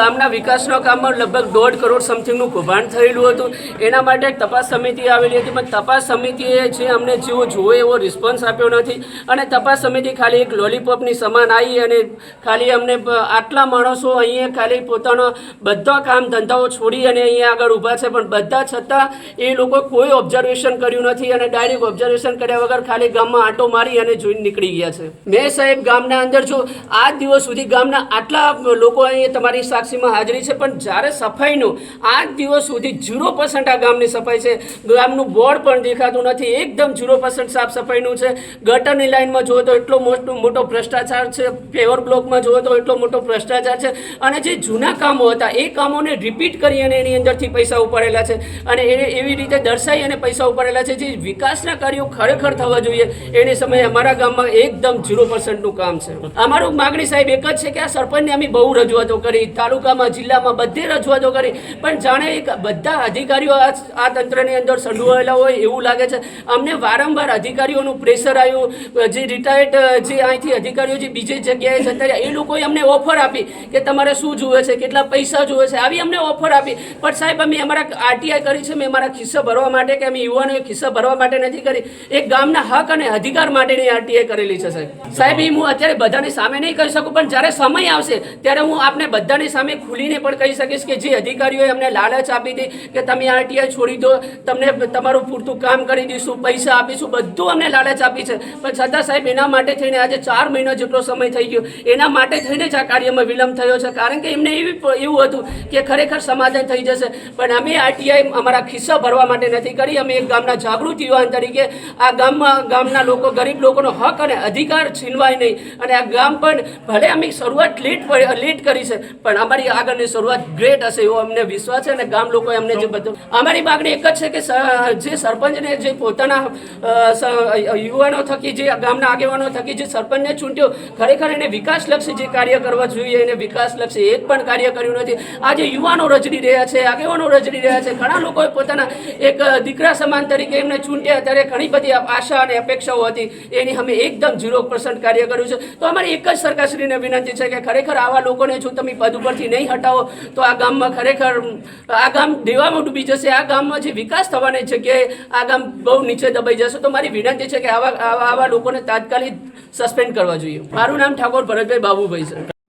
ગામના વિકાસના કામમાં લગભગ દોઢ કરોડ સમથિંગનું કૌભાંડ થયેલું હતું. એના માટે એક તપાસ સમિતિ આવેલી હતી, પણ તપાસ સમિતિએ છે અમને જેવો જોવે એવો રિસ્પોન્સ આપ્યો નથી. અને તપાસ સમિતિ ખાલી એક લોલીપોપની સમાન આવી અને ખાલી અમને આટલા માણસો અહીંયા ખાલી પોતાનો બધા કામ ધંધાઓ છોડી અને અહીંયા આગળ ઊભા છે. પણ બધા છતાં એ લોકો કોઈ ઓબ્ઝર્વેશન કર્યું નથી અને ડાયરેક્ટ ઓબ્ઝર્વેશન કર્યા વગર ખાલી ગામમાં આંટો મારી અને જોઈને નીકળી ગયા છે. મેં સાહેબ, ગામના અંદર જો આજ દિવસ સુધી ગામના આટલા લોકો અહીંયા તમારી સાક્ષીમાં હાજરી છે, પણ જ્યારે સફાઈનું આજ દિવસ સુધી ઝીરો પર્સન્ટ આ ગામની સફાઈ છે. ગામનું બોર્ડ પણ દેખાતું નથી. એકદમ ઝીરો પર્સન્ટ સાફ સફાઈનું છે. ગટરની લાઇનમાં જુઓ તો એટલો મોટો મોટો ભ્રષ્ટાચાર છે. પેવર બ્લોકમાં જુઓ તો એટલો મોટો ભ્રષ્ટાચાર છે. અને જે જૂના કામો હતા, એ કામોને રિપીટ કરી અને એની અંદરથી પૈસા ઉપાડેલા છે. અને એને એવી રીતે દર્શાવી અને પૈસા ઉપાડેલા છે. જે વિકાસના કાર્યો ખરેખર થવા જોઈએ, એની સમયે અમારા ગામમાં એકદમ ઝીરો પર્સન્ટનું કામ છે. અમારું માગણી સાહેબ એક જ છે કે આ સરપંચને અમે બહુ રજૂઆતો કરી. તાલુકામાં, જિલ્લામાં બધે રજૂઆતો કરી. પણ જાણે એક બધા અધિકારીઓ આ તંત્રની અંદર સંડોવાયેલા હોય એવું લાગે છે. અમને વારંવાર અધિકારીઓનું પ્રેશર આવ્યું. જે રિટાયર્ડ જે અહીંથી અધિકારીઓ જે બીજી જગ્યાએ જતા રહ્યા, એ લોકોએ અમને ઓફર આપી કે તમારે શું જુએ છે, કેટલા પૈસા જુએ છે. આવી અમને ઓફર આપી. પણ સાહેબ, અમે અમારા આરટીઆઈ કરી છે મેં અમારા ખિસ્સા ભરવા માટે કે અમે યુવાનોએ ખિસ્સા ભરવા માટે નથી કરી. એક ગામના હક અને અધિકાર માટેની આરટીઆઈ કરેલી છે, સાહેબ. સાહેબ, એ હું અત્યારે બધાની સામે નહીં કરી શકું, પણ જ્યારે સમય આવશે, ત્યારે હું આપને બધાની સામે ખુલીને પણ કહી શકીશ કે જે અધિકારીઓએ અમને લાલચ આપી હતી કે તમે આરટીઆઈ છોડી દો, તમને તમારું પૂરતું કામ કરી દઈશું, પૈસા આપીશું, બધું અમને લાલચ આપી છે. પણ છતાં સાહેબ, એના માટે થઈને આજે ચાર મહિના જેટલો સમય થઈ ગયો. એના માટે થઈને જ આ કાર્યમાં વિલંબ થયો છે. કારણ કે એમને એવી એવું હતું કે ખરેખર સમાધાન થઈ જશે. પણ અમે આરટીઆઈ અમારા ખિસ્સા ભરવા માટે નથી કરી. અમે એક ગામના જાગૃત યુવાન તરીકે આ ગામમાં, ગામના લોકો, ગરીબ લોકોનો હક અને અધિકાર છીનવાય નહીં. અને આ ગામ પણ ભલે અમે શરૂઆત લેટ લેટ કરી છે, પણ અમારી આગળની શરૂઆત ગ્રેટ હશે એવો અમને વિશ્વાસ છે અને ગામ લોકો અમને જે બધું અમારી માગણી એક જ છે કે જે સરપંચને જે પોતાના યુવાનો થકી જે ગામના આગેવાનો થકી જે સરપંચને ચૂંટ્યો, ખરેખર એને વિકાસલક્ષી જે કાર્ય કરવા જોઈએ, એને વિકાસલક્ષી એક પણ કાર્ય કર્યું નથી. આજે યુવાનો રજડી રહ્યા છે, આગેવાનો રજડી રહ્યા છે, ઘણા લોકોએ પોતાના એક દીકરા સમાન તરીકે એમને ચૂંટ્યા. ત્યારે ઘણી બધી આશા અને અપેક્ષાઓ હતી. એની અમે એકદમ ઝીરો પર્સન્ટ કાર્ય કર્યું છે. તો અમારી એક જ સરકારશ્રીને વિનંતી છે કે ખરેખર આવા લોકોને જો તમે પદ ઉપરથી નહીં હટાવો, તો આ ગામમાં ખરેખર, આ ગામ દેવામાં ડૂબી જશે, આ ગામમાં જે વિકાસ થવાની જગ્યાએ આ ગામ બહુ નીચે દબાઈ જશે. તો મારી વિનંતી છે કે આવા આવા લોકોને તાત્કાલિક સસ્પેન્ડ કરવા જોઈએ. મારું નામ ઠાકોર ભરતભાઈ બાબુભાઈ છે